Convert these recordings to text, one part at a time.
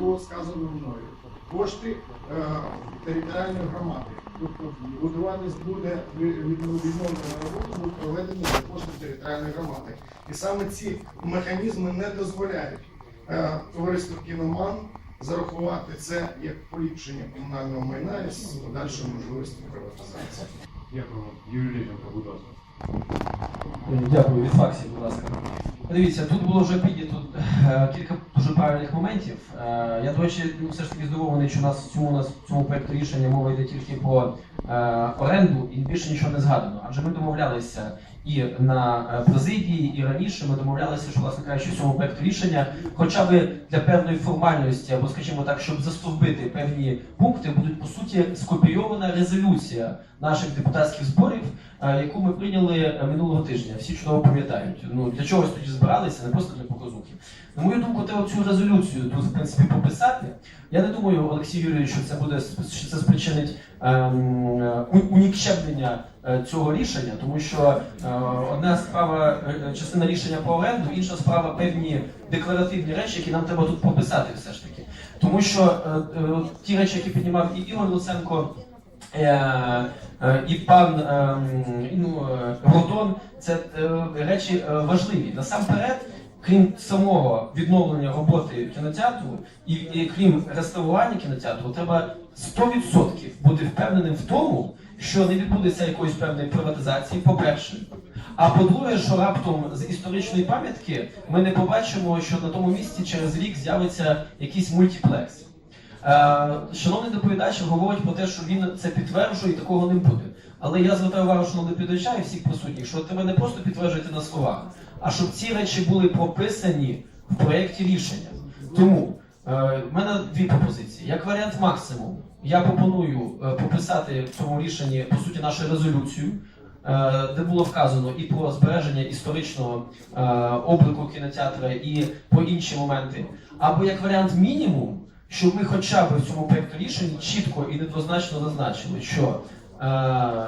було сказано мною. Кошти е, територіальної громади. Тобто будуватись буде відновлена робота, буде проведені за кошти територіальної громади. І саме ці механізми не дозволяють е, товариству кіноман зарахувати це як поліпшення комунального майна і з подальшою можливістю приватизації. Дякую. Юрій Лєвченко, будь ласка. Дякую, від факсів, будь ласка. Дивіться, тут було вже піднято е, кілька правильних моментів. Е, Я, до речі, ну, все ж таки здивований, що у нас в цьому, цьому проєкту рішення мова йде тільки про е, оренду і більше нічого не згадано. Адже ми домовлялися і на е, президії, і раніше ми домовлялися, що, власне кажучи, цьому проєкту рішення, хоча б для певної формальності, або, скажімо так, щоб застовбити певні пункти, будуть по суті скопійована резолюція наших депутатських зборів, е, яку ми прийняли е, минулого тижня. Всі чудово пам'ятають. Ну для чогось тоді збиралися, не просто для показухи. На мою думку, треба цю резолюцію тут в принципі пописати. Я не думаю, Олексій Юрійович, що це буде що це спричинить ем, у- унікчемлення е, цього рішення, тому що е, одна справа е, частина рішення по оренду, інша справа певні декларативні речі, які нам треба тут прописати все ж таки. Тому що е, е, ті речі, які піднімав і Ігор Луценко. Е, е, І пан ну, е, Гордон це е, речі е, важливі. Насамперед, крім самого відновлення роботи кінотеатру і, і крім реставрування кінотеатру, треба 100% бути впевненим в тому, що не відбудеться якоїсь певної приватизації, по-перше. А по-друге, що раптом з історичної пам'ятки ми не побачимо, що на тому місці через рік з'явиться якийсь мультиплекс. Е, Шановний доповідач говорить про те, що він це підтверджує і такого не буде. Але я звертаю увагу шановного доповідача і всіх присутніх, що треба не просто підтверджувати на словах, а щоб ці речі були прописані в проєкті рішення. Тому е, в мене дві пропозиції. Як варіант максимум, я пропоную е, прописати в цьому рішенні по суті нашу резолюцію. е, Де було вказано і про збереження історичного е, облику кінотеатра, і про інші моменти. Або як варіант мінімум, щоб ми хоча б в цьому проєкту рішень чітко і недвозначно зазначили, що е,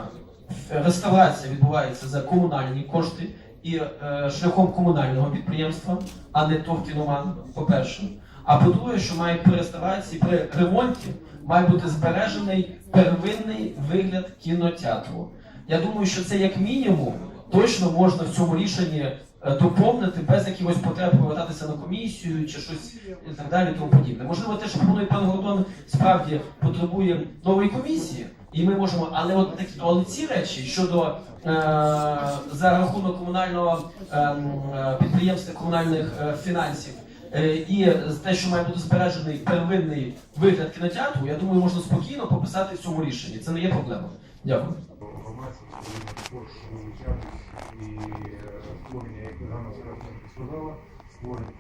реставрація відбувається за комунальні кошти і е, шляхом комунального підприємства, а не ТОВ «Кіноман», по-перше. А по-друге, що має при реставрації, при ремонті має бути збережений первинний вигляд кінотеатру. Я думаю, що це як мінімум точно можна в цьому рішенні е, доповнити без якихось потреб повертатися на комісію чи щось і так далі, тому подібне. Можливо, те, що пропонує пан Гордон, справді потребує нової комісії, і ми можемо, але от такі але ці речі щодо е, за рахунок комунального ем, е, підприємства комунальних е, фінансів. Е, І те, що має бути збережений первинний вигляд кінотеатру, я думаю, можна спокійно пописати в цьому рішенні. Це не є проблема. Дякую. Е, створення, як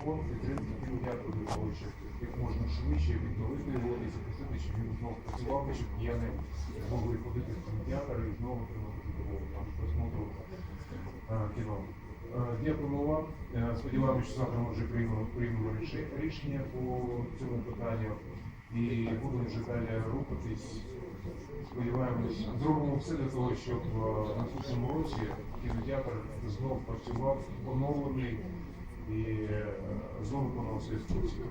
фонд підтримки кінотеатру того, щоб як можна швидше відновити його і запустити, щоб він знову працював, щоб я не змогли ходити в кінотеатр і знову отримати задоволення просмотру е, кіно. Е, Дякуємо вам. Е, Сподіваємося, що завтра ми вже приймемо, приймемо рішення по цьому питанню і будемо вже далі рухатись. Сподіваємось, зробимо все для того, щоб е, в наступному році кінотеатр знов працював оновлений і е, знову виконував свої функції.